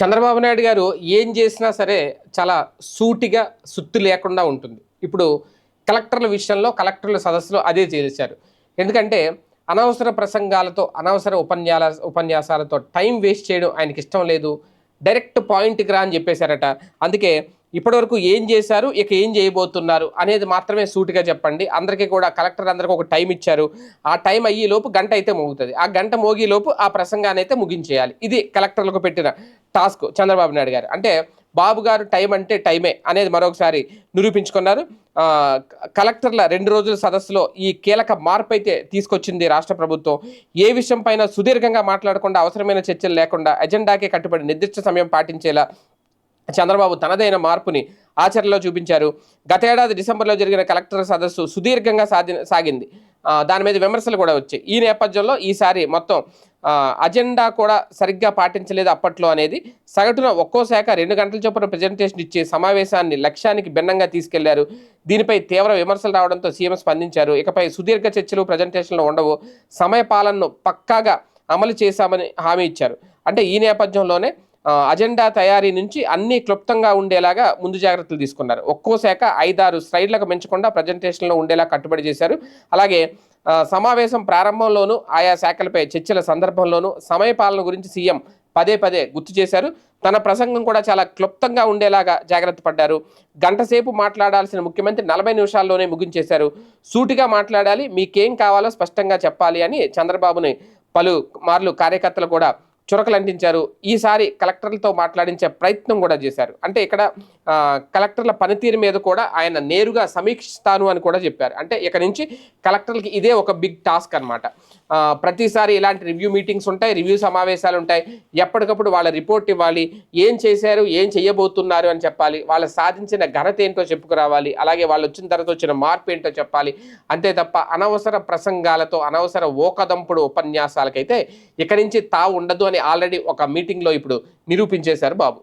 చంద్రబాబు నాయుడు గారు ఏం చేసినా సరే చాలా సూటిగా సుత్తు లేకుండా ఉంటుంది. ఇప్పుడు కలెక్టర్ల విషయంలో కలెక్టర్ల సదస్సులో అదే చేశారు. ఎందుకంటే అనవసర ప్రసంగాలతో అనవసర ఉపన్యాస ఉపన్యాసాలతో టైం వేస్ట్ చేయడం ఆయనకి ఇష్టం లేదు. డైరెక్ట్ పాయింట్కి రా అని చెప్పేశారట. అందుకే ఇప్పటివరకు ఏం చేశారు? ఇక ఏం చేయబోతున్నారు? అనేది మాత్రమే సూటిగా చెప్పండి. అందరికీ కూడా కలెక్టర్ అందరికీ ఒక టైం ఇచ్చారు. ఆ టైం అయ్యే లోపు గంట అయితే మోగుతుంది. ఆ గంట మోగే లోపు ఆ ప్రసంగాన్ని అయితే ముగించేయాలి. ఇది కలెక్టర్లకు పెట్టిన టాస్క్ చంద్రబాబు నాయుడు గారు. అంటే బాబు గారు టైం అంటే టైమే అనేది మరొకసారి నిరూపించుకున్నారు. కలెక్టర్ల రెండు రోజుల సదస్సులో ఈ కీలక మార్పు అయితే తీసుకొచ్చింది రాష్ట్ర ప్రభుత్వం. ఏ విషయం పైన సుదీర్ఘంగా మాట్లాడకుండా అవసరమైన చర్చలు లేకుండా ఎజెండాకే కట్టుబడి నిర్దిష్ట సమయం పాటించేలా చంద్రబాబు తనదైన మార్పుని ఆచరణలో చూపించారు. గతేడాది డిసెంబర్లో జరిగిన కలెక్టర్ సదస్సు సుదీర్ఘంగా సాధి సాగింది. దాని మీద విమర్శలు కూడా వచ్చాయి. ఈ నేపథ్యంలో ఈసారి మొత్తం అజెండా కూడా సరిగ్గా పాటించలేదు అప్పట్లో అనేది. సగటున ఒక్కో శాఖ రెండు గంటల చొప్పున ప్రజెంటేషన్ ఇచ్చే సమావేశాన్ని లక్ష్యానికి భిన్నంగా తీసుకెళ్ళారు. దీనిపై తీవ్ర విమర్శలు రావడంతో సీఎం స్పందించారు. ఇకపై సుదీర్ఘ చర్చలు ప్రజెంటేషన్లు ఉండవు. సమయ పాలనను పక్కాగా అమలు చేశామని హామీ ఇచ్చారు. అంటే ఈ నేపథ్యంలోనే అజెండా తయారీ నుంచి అన్ని క్లుప్తంగా ఉండేలాగా ముందు జాగ్రత్తలు తీసుకున్నారు. ఒక్కో శాఖ ఐదారు స్లైడ్లకు పెంచకుండా ప్రజెంటేషన్లో ఉండేలా కట్టుబడి చేశారు. అలాగే సమావేశం ప్రారంభంలోనూ ఆయా శాఖలపై చర్చల సందర్భంలోనూ సమయపాలన గురించి సీఎం పదే పదే గుర్తు చేశారు. తన ప్రసంగం కూడా చాలా క్లుప్తంగా ఉండేలాగా జాగ్రత్త పడ్డారు. గంటసేపు మాట్లాడాల్సిన ముఖ్యమంత్రి నలభై నిమిషాల్లోనే ముగించేశారు. సూటిగా మాట్లాడాలి మీకేం కావాలో స్పష్టంగా చెప్పాలి అని చంద్రబాబుని పలు మార్లు కార్యకర్తలు కూడా చురకలు అంటించారు ఈసారి కలెక్టర్లతో మాట్లాడించే ప్రయత్నం కూడా చేశారు. అంటే ఇక్కడ కలెక్టర్ల పనితీరు మీద కూడా ఆయన నేరుగా సమీక్షిస్తాను అని కూడా చెప్పారు. అంటే ఇక నుంచి కలెక్టర్లకి ఇదే ఒక బిగ్ టాస్క్ అనమాట ప్రతిసారి ఇలాంటి రివ్యూ మీటింగ్స్ ఉంటాయి రివ్యూ సమావేశాలు ఉంటాయి. ఎప్పటికప్పుడు వాళ్ళ రిపోర్ట్ ఇవ్వాలి. ఏం చేశారు ఏం చేయబోతున్నారు అని చెప్పాలి. వాళ్ళు సాధించిన ఘనత ఏంటో చెప్పుకురావాలి. అలాగే వాళ్ళు వచ్చిన తర్వాత వచ్చిన మార్పు ఏంటో చెప్పాలి. అంతే తప్ప అనవసర ప్రసంగాలతో అనవసర ఓకదంపుడు ఉపన్యాసాలకైతే ఇక నుంచి తావు ఉండదు అని ఆల్రెడీ ఒక మీటింగ్లో ఇప్పుడు నిరూపించేశారు బాబు.